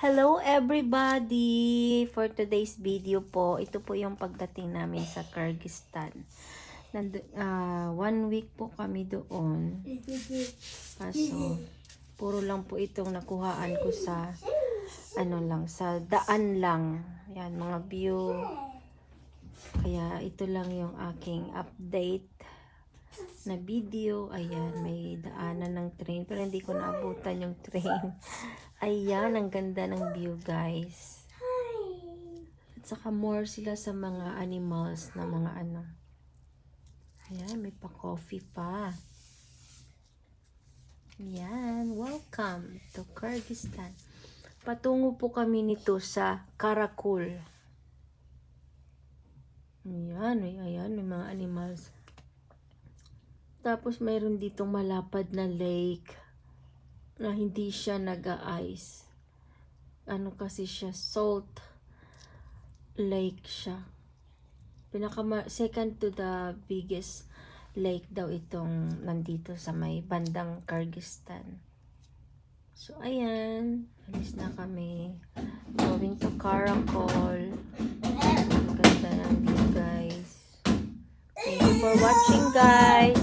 Hello everybody! For today's video po, ito po yung pagdating namin sa Kyrgyzstan. Nand ah, one week po kami doon. Kaso, puro lang po itong nakuhaan ko sa ano lang, sa daan lang. Yan, mga view. Kaya ito lang yung aking update na video. Ayan, may daanan ng train. Pero hindi ko naabutan yung train. Ayan, ang ganda ng view, guys. At saka more sila sa mga animals na mga ano. Ayan, may pa-coffee pa. Ayan, welcome to Kyrgyzstan. Patungo po kami nito sa Karakul. Ayan, may, ayan, may mga animals. Tapos mayroon ditong malapad na lake na hindi siya nag-ice. Ano kasi siya, salt lake siya. Pinaka second to the biggest lake daw itong nandito sa may bandang Kyrgyzstan. So, ayan. Alis na kami. Going to Karakol. Ang ganda ng view, guys. Thank you for watching, guys.